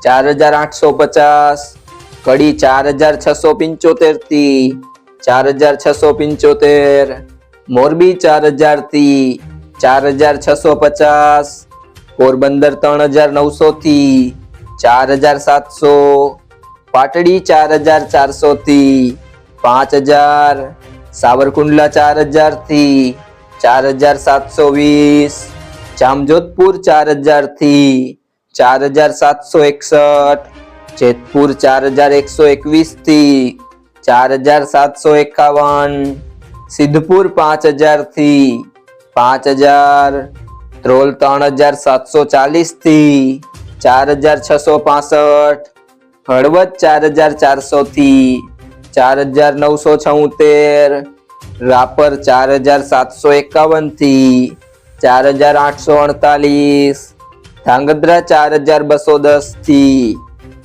ચાર હજાર આઠસો પચાસ કડી ચાર હજાર છસો પંચોતેરથી ચાર હજાર છસો પંચોતેર મોરબી ચાર હજારથી ચાર હજાર છસો પચાસ પોરબંદર ત્રણ હજાર નવસો થી ચાર હજાર સાતસો પાટડી ચાર હજાર ચારસો થી પાંચ હજાર સાવરકુંડલા ચાર હજારથી ચાર હજાર સાતસો વીસ જામજોધપુર ચાર હજારથી ચાર હજાર સાતસો એકસઠ જેતપુર ચાર હજાર એકસો એકવીસથી ચાર હજાર સાતસો એકાવન સિદ્ધપુર પાંચ હજારથી પાંચ હજાર ધ્રોલ ત્રણ હજાર સાતસો ચાલીસથી ચાર હજાર છસો પાસઠ હળવદ ચાર હજાર ચારસો થી ચાર હજાર નવસો છોતેર રાપર ચાર હજાર સાતસો એકાવનથી ચાર હજાર આઠસો અડતાલીસ ધાંગધ્રા ચાર હજાર બસો દસથી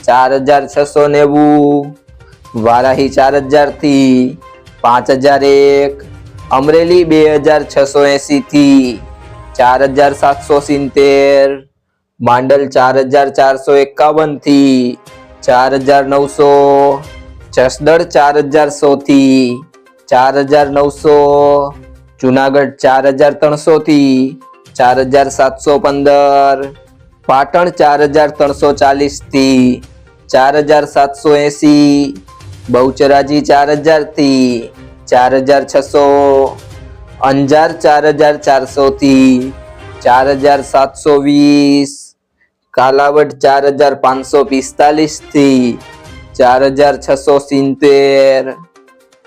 ચાર હજાર છસો નેવું વારાહી ચાર હજારથી પાંચ હજાર એક અમરેલી બે હજાર છસો એસી થી ચાર હજાર સાતસો સિત્તેર માંડલ ચાર હજાર ચારસો એકાવનથી ચાર હજાર નવસો જસદળ ચાર હજાર સો થી ચાર હજાર નવસો જુનાગઢ ચાર હજાર ત્રણસો થી ચાર હજાર સાતસો પંદર પાટણ ચાર હજાર ત્રણસો ચાલીસથી ચાર હજાર સાતસો એસી, બહુચરાજી ચાર હજારથી ચાર હજાર છસો અંજાર, ચાર હજાર ચારસો થી ચાર હજાર સાતસો વીસ, કાલાવડ ચાર હજાર પાંચસો પિસ્તાલીસથી ચાર હજાર છસો સિત્તેર,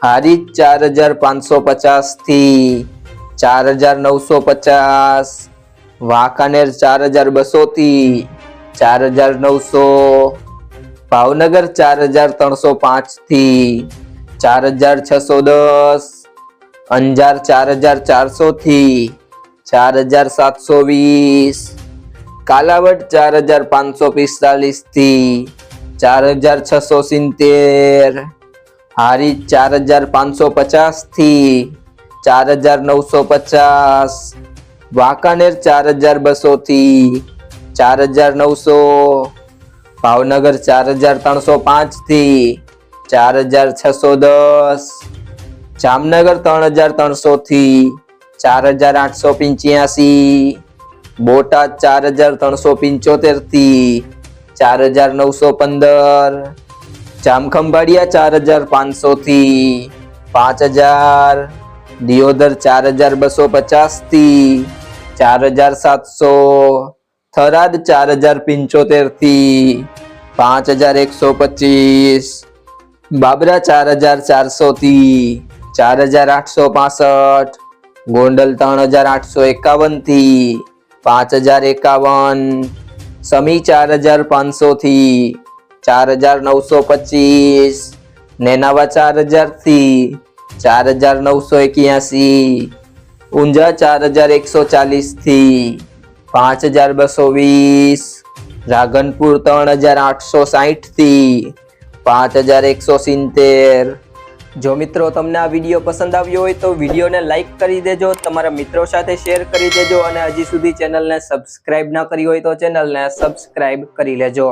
હારીજ ચાર હજાર પાંચસો પચાસથી ચાર હજાર નવસો પચાસ વાંકાનેર ચાર હજાર બસો થી ચાર હજાર નવસો ભાવનગર ચાર હજાર ત્રણસો પાંચથી ચાર હજાર છસો દસ અંજાર ચાર હજાર ચારસો થી ચાર હજાર સાતસો વીસ કાલાવડ ચાર હજાર પાંચસો પિસ્તાલીસથી ચાર હજાર છસો સિત્તેર હારી ચાર હજાર પાંચસો પચાસથી ચાર હજાર નવસો પચાસ વાંકાનેર ચાર હજાર બસો થી ચાર હજાર નવસો, ભાવનગર ચાર હજાર ત્રણસો પાંચથી ચાર હજાર છસો દસ, જામનગર ત્રણ હજાર ત્રણસો થી ચાર હજાર આઠસો પંચ્યાસી, બોટાદ ચાર હજાર ત્રણસો પંચોતેરથી ચાર હજાર નવસો પંદર, જામખંભાળિયા ચાર હજાર પાંચસો થી પાંચ હજાર, દિયોદર ચાર હજાર બસો પચાસથી ચાર હજાર સાતસો, થરાદ ચાર હજાર પંચોતેરથી પાંચ હજાર એકસો પચીસ, બાબરા ચાર હજાર ચારસો થી ચાર હજાર આઠસો પાસઠ, ગોંડલ ત્રણ હજાર આઠસો એકાવનથી પાંચ હજાર એકાવન, સમી ચાર હજાર પાંચસો થી ચાર હજાર નવસો પચીસ, નેનાવા ચાર હજારથી ચાર હજાર નવસો એક્યાસી ઊંઝા ચાર હજાર એકસો ચાલીસથી પાંચ હજાર બસો વીસ, રાધનપુર ત્રણ હજાર આઠસો સાહીઠથી પાંચ હજાર એકસો સિત્તેર. જો મિત્રો તમને આ વીડિયો પસંદ આવ્યો હોય તો વિડીયોને લાઈક કરી દેજો, તમારા મિત્રો સાથે શેર કરી દેજો અને હજી સુધી ચેનલને સબસ્ક્રાઇબ ના કરી હોય તો ચેનલને સબસ્ક્રાઇબ કરી લેજો.